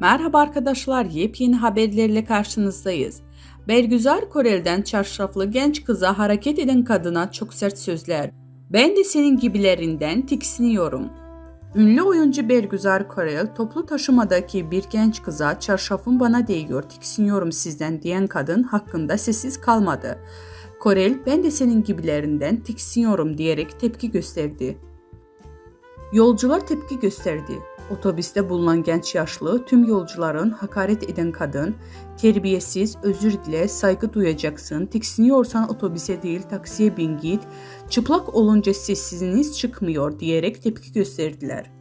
Merhaba arkadaşlar, yepyeni haberlerle karşınızdayız. Bergüzar Korel'den çarşaflı genç kıza hareket eden kadına çok sert sözler. Ben de senin gibilerinden tiksiniyorum. Ünlü oyuncu Bergüzar Korel, toplu taşımadaki bir genç kıza çarşafın bana değiyor, tiksiniyorum sizden diyen kadın hakkında sessiz kalmadı. Korel, ben de senin gibilerinden tiksiniyorum diyerek tepki gösterdi. Yolcular tepki gösterdi. Otobüste bulunan genç yaşlı tüm yolcuların hakaret eden kadın, terbiyesiz, özür dile, saygı duyacaksın, tiksiniyorsan otobüse değil taksiye bin git, çıplak olunca sessiziniz çıkmıyor. diyerek tepki gösterdiler.